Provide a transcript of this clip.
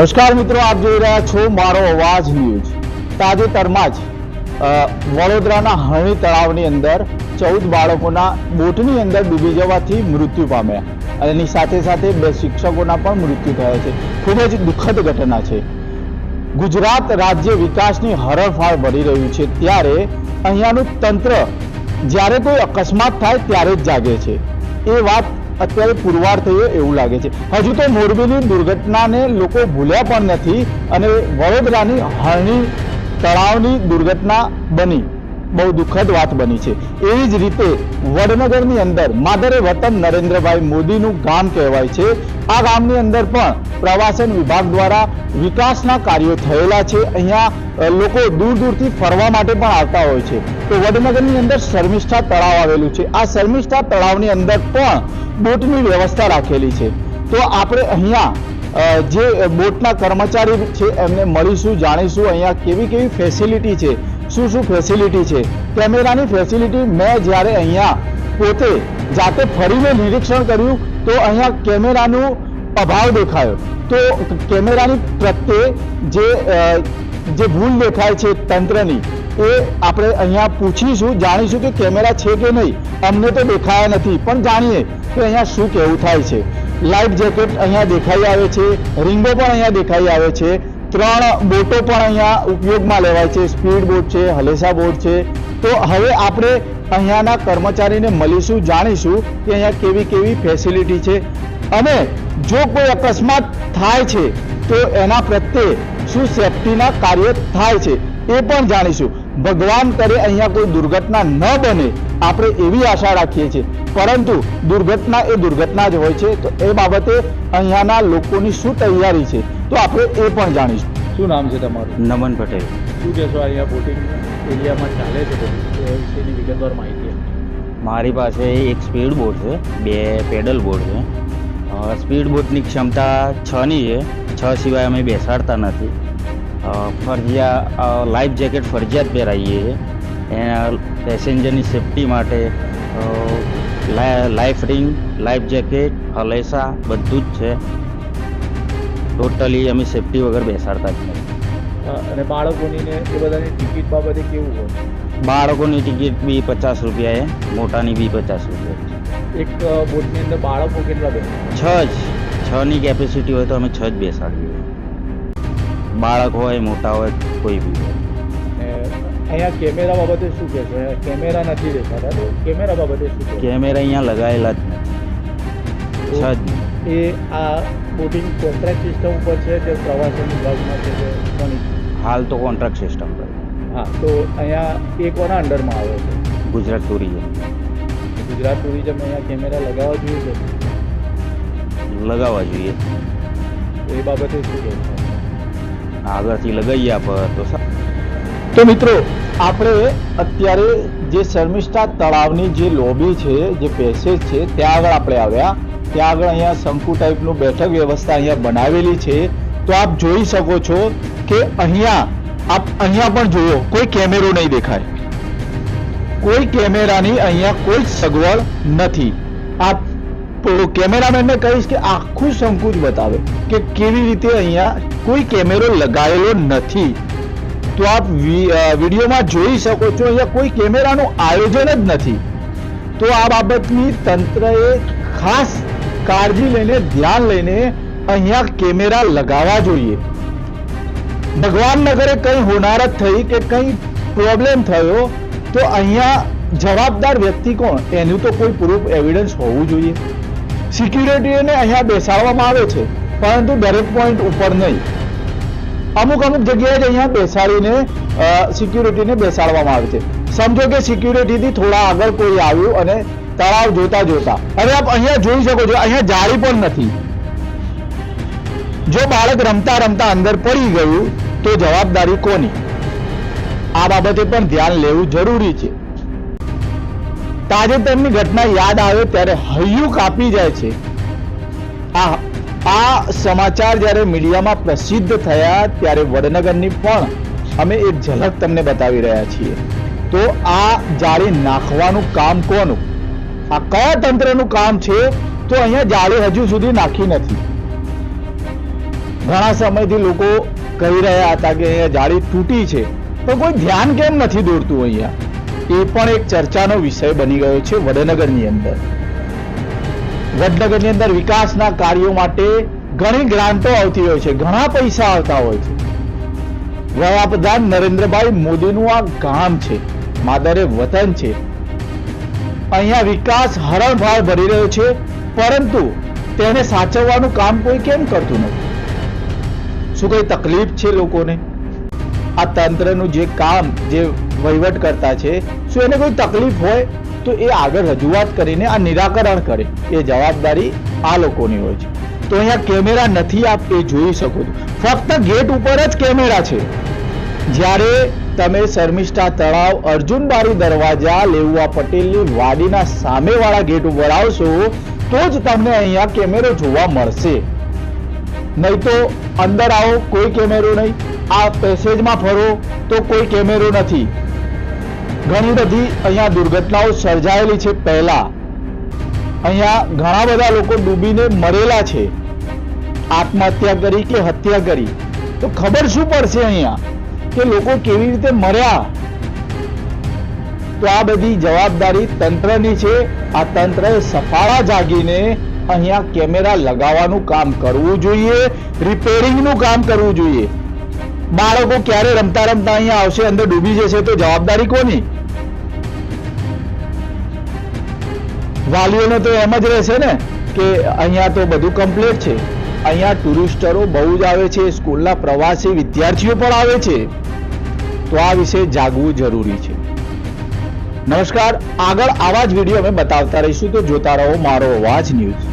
નમસ્કાર મિત્રો, આપ જોઈ રહ્યા છો મારો અવાજ ન્યૂઝ. તાજેતરમાં જ વડોદરાના હણી તળાવની અંદર ચૌદ બાળકોના બોટની અંદર ડૂબી જવાથી મૃત્યુ પામ્યા અને એની સાથે સાથે બે શિક્ષકોના પણ મૃત્યુ થયા છે. ખૂબ જ દુઃખદ ઘટના છે. ગુજરાત રાજ્ય વિકાસની હરણફાળ ભરી રહ્યું છે. ત્યારે અહીંયાનું તંત્ર જ્યારે કોઈ અકસ્માત થાય ત્યારે જ જાગે છે. એ વાત અત્યારે પુરવાર થઈ એવું લાગે છે. હજુ તો મોરબીની દુર્ઘટનાને લોકો ભૂલ્યા પણ નથી અને વડોદરાની હરણી તળાવની દુર્ઘટના બની. બહુ દુઃખદ વાત બની છે. એવી જ રીતે વડનગરની અંદર માદરે વતન નરેન્દ્રભાઈ મોદીનું ગામ કહેવાય છે. આ ગામની અંદર પણ પ્રવાસન વિભાગ દ્વારા વિકાસના કાર્યો થયેલા છે. અહીંયા લોકો દૂર દૂરથી ફરવા માટે પણ આવતા હોય છે. તો વડનગરની અંદર શર્મિષ્ઠા તળાવ આવેલું છે. આ શર્મિષ્ઠા તળાવની અંદર પણ બોટની વ્યવસ્થા રાખેલી છે. તો આપણે અહીંયા જે બોટના કર્મચારી છે એમને મળીશું, જાણીશું અહીંયા કેવી કેવી ફેસિલિટી છે. શું શું ફેસિલિટી છે? કેમેરાની ફેસિલિટી મેં જ્યારે અહીંયા પોતે જાતે ફરીને નિરીક્ષણ કર્યું, તો અહીંયા કેમેરાનું અભાવ દેખાયો. તો કેમેરાની પ્રત્યે જે જે ભૂલ દેખાય છે તંત્રની, એ આપણે અહીંયા પૂછીશું, જાણીશું કે કેમેરા છે કે નહીં. અમને તો દેખાયા નથી, પણ જાણીએ કે અહીંયા શું કેવું થાય છે. લાઈફ જેકેટ અહીંયા દેખાઈ આવે છે, રિંગો પણ અહીંયા દેખાઈ આવે છે. ત્રણ બોટો પણ અહીંયા ઉપયોગમાં લેવાય છે. સ્પીડ બોટ છે, હલેસા બોટ છે. તો હવે આપણે અહીંયાના કર્મચારીને મળીશું, જાણીશું કે અહીંયા કેવી કેવી ફેસિલિટી છે. અને જો કોઈ અકસ્માત થાય છે, તો એના પ્રત્યે શું સેફટીના કાર્ય થાય છે, એ પણ જાણીશું. ભગવાન કરે અહીંયા કોઈ દુર્ઘટના ન બને આપણે એવી આશા રાખીએ છીએ. પરંતુ દુર્ઘટના એ દુર્ઘટના જ હોય છે તો એ બાબતે અહીંયાના લોકોની શું તૈયારી છે તો આપણે એ પણ જાણીશું. શું નામ છે તમારું? નમન પટેલ. શું કહેશો અહીંયા બોટિંગ એરિયામાં ચાલે છે એ વિશેની વિગતવાર માહિતી મારી પાસે એક સ્પીડ બોટ છે બે પેડલ બોટ છે. સ્પીડ બોટની ક્ષમતા છની છે. છ સિવાય અમે બેસાડતા નથી. ફરજિયા લાઈફ જેકેટ ફરજિયાત પહેરાવીએ છીએ એના પેસેન્જરની સેફટી માટે લાઈફ રિંગ લાઈફ જેકેટ હલેસા બધું જ છે. ટોટલી અમે સેફટી વગર બેસાડતા જ નથી. અને બાળકોની ને એ બધાની ટિકિટ બાબતે કેવું હોય? બાળકોની ટિકિટ બી પચાસ રૂપિયા છે મોટાની બી પચાસ રૂપિયા એક બોટની અંદર બાળકો કેટલા બેસે? છ જ. છની કેપેસિટી હોય તો અમે છ જ બેસાડીએ. બાળક હોય મોટા હોય કોઈ બી હોય. અને અહીંયા કેમેરા બાબતે શું કહેશો અહીંયા કેમેરા નથી દેખાતા તો કેમેરા બાબતે શું કહેશો કેમેરા અહીંયા લગાવેલા જ નથી છ જ. નહીં. એ આ બોટિંગ કોન્ટ્રાક્ટ સિસ્ટમ ઉપર છે કે પ્રવાસન વિભાગમાં છે કે કોની? હાલ તો કોન્ટ્રાક્ટ સિસ્ટમ પર. હા તો અહીંયા એ કોના અંડરમાં આવે છે? ગુજરાત ટુરિઝમ ગુજરાત ટુરિઝમ અહીંયા કેમેરા લગાવવા જોઈએ છે? લગાવવા જોઈએ. તો એ બાબતે શું કહેશો આગળથી લગાવી આપણે તો તો મિત્રો, આપણે અત્યારે જે શર્મિષ્ઠા તળાવની જે લોબી છે, જે પેસેજ છે, ત્યાં આગળ આપણે આવ્યા. ત્યાં આગળ અહીંયા શંકુ ટાઈપનું બેઠક વ્યવસ્થા અહીંયા બનાવેલી છે. તો આપ જોઈ શકો છો કે અહીંયા, આપ અહીંયા પણ જોયો, કોઈ કેમેરો નહીં દેખાય. કોઈ કેમેરાની અહીંયા કોઈ સગવડ નથી. આપ કેમેરામેનને કહીશ કે આખું સંકુચ બતાવે કે કેવી રીતે અહીંયા કોઈ કેમેરો લગાવેલો નથી. તો આપ વિડીયોમાં જોઈ શકો છો, અહીંયા કોઈ કેમેરાનું આયોજન જ નથી. તો આ બાબતની તંત્રએ ખાસ કાળજી લઈને, ધ્યાન લઈને અહીંયા કેમેરા લગાવવા જોઈએ. ભગવાન નગરે કંઈ હોનારત થઈ કે કંઈ પ્રોબ્લેમ થયો, તો અહીંયા જવાબદાર વ્યક્તિ કોણ? એનું તો કોઈ પ્રૂફ એવિડન્સ હોવું જોઈએ. સિક્યુરિટીને અહીંયા બેસાડવામાં આવે છે, પરંતુ દરેક પોઈન્ટ ઉપર નહીં. અમુક અમુક જગ્યાએ જ અહીંયા બેસાડીને સિક્યુરિટીને બેસાડવામાં આવે છે. સમજો કે સિક્યુરિટીથી થોડા આગળ કોઈ આવ્યું અને તળાવ જોતા જોતા. હવે આપ અહીંયા જોઈ શકો છો, અહીંયા જાળી પણ નથી. જો બાળક રમતા રમતા અંદર પડી ગયું, તો જવાબદારી કોની? આ બાબતે પણ ધ્યાન લેવું જરૂરી છે. તાજેતરની ઘટના યાદ આવે ત્યારે હૈયું કાપી જાય છે. આ આ સમાચાર જ્યારે મીડિયામાં પ્રસિદ્ધ થયા ત્યારે વડનગરની પણ અમે એક ઝલક તમને બતાવી રહ્યા છીએ. તો આ જાળી નાખવાનું કામ કોનું? આ કયા તંત્રનું કામ છે? તો અહીંયા જાળી હજુ સુધી નાખી નથી. ઘણા સમયથી લોકો કહી રહ્યા હતા કે અહીંયા જાળી તૂટી છે. તો કોઈ ધ્યાન કેમ નથી દોરતું અહીંયા? એ પણ એક ચર્ચાનો વિષય બની ગયો છે વડનગરની અંદર. વડનગરની અંદર વિકાસના કાર્યો માટે ઘણી ગ્રાન્ટો આવતી હોય છે, ઘણા પૈસા આવતા હોય છે. વડાપ્રધાન નરેન્દ્રભાઈ મોદીનું આ ગામ છે, માદરે વતન છે. અહીંયા વિકાસ હરણફાળ ભરી રહ્યો છે, પરંતુ તેને સાચવવાનું કામ કોઈ કેમ કરતું નથી? શું કઈ તકલીફ છે લોકોને? આ તંત્રનું જે કામ, જે વહીવટ કરતા છે, શું એને કોઈ તકલીફ હોય? તો એ આગળ રજૂઆત કરીને આ નિરાકરણ કરે. એ જવાબદારી આ લોકોની હોય છે. તો અહીંયા કેમેરા નથી આપ, એ જોઈ શકો છો. ફક્ત ગેટ ઉપર જ કેમેરા છે. જ્યારે તમે શર્મિષ્ઠા તળાવ અર્જુનબારી દરવાજા લેવા પટેલની વાડીના સામેવાળા ગેટ ઉપર આવશો, તો જ તમને અહીંયા કેમેરો જોવા મળશે. નહીં તો અંદર આવો, કોઈ કેમેરો નહીં. આ પેસેજમાં ફરો તો કોઈ કેમેરો નથી. ઘણી બધી અહીંયા દુર્ઘટનાઓ સર્જાયેલી છે પહેલા. અહીંયા ઘણા બધા લોકો ડૂબીને મરેલા છે. આત્મહત્યા કરી કે હત્યા કરી? તો ખબર શું પડશે અહીંયા? કે લોકો કેવી રીતે મર્યા? તો આ બધી જવાબદારી તંત્રની છે. આ તંત્રએ સફાળા જાગીને અહીંયા કેમેરા લગાવવાનું કામ કરવું જોઈએ. રિપેરિંગનું કામ કરવું જોઈએ. બાળકો ક્યારે રમતા રમતા અહીંયા આવશે, અંદર ડૂબી જશે તો જવાબદારી કોની? વાલીઓને તો એમ જ રહેશે ને કે અહીંયા તો બધું કમ્પ્લીટ છે. અહીંયા ટુરિસ્ટરો બહુ જ આવે છે, સ્કૂલના પ્રવાસી વિદ્યાર્થીઓ પણ આવે છે. તો આ વિશે જાગવું જરૂરી છે. નમસ્કાર, આગળ આવા જ વીડિયો અમે બતાવતા રહીશું. તો જોતા રહો મારો અવાજ ન્યૂઝ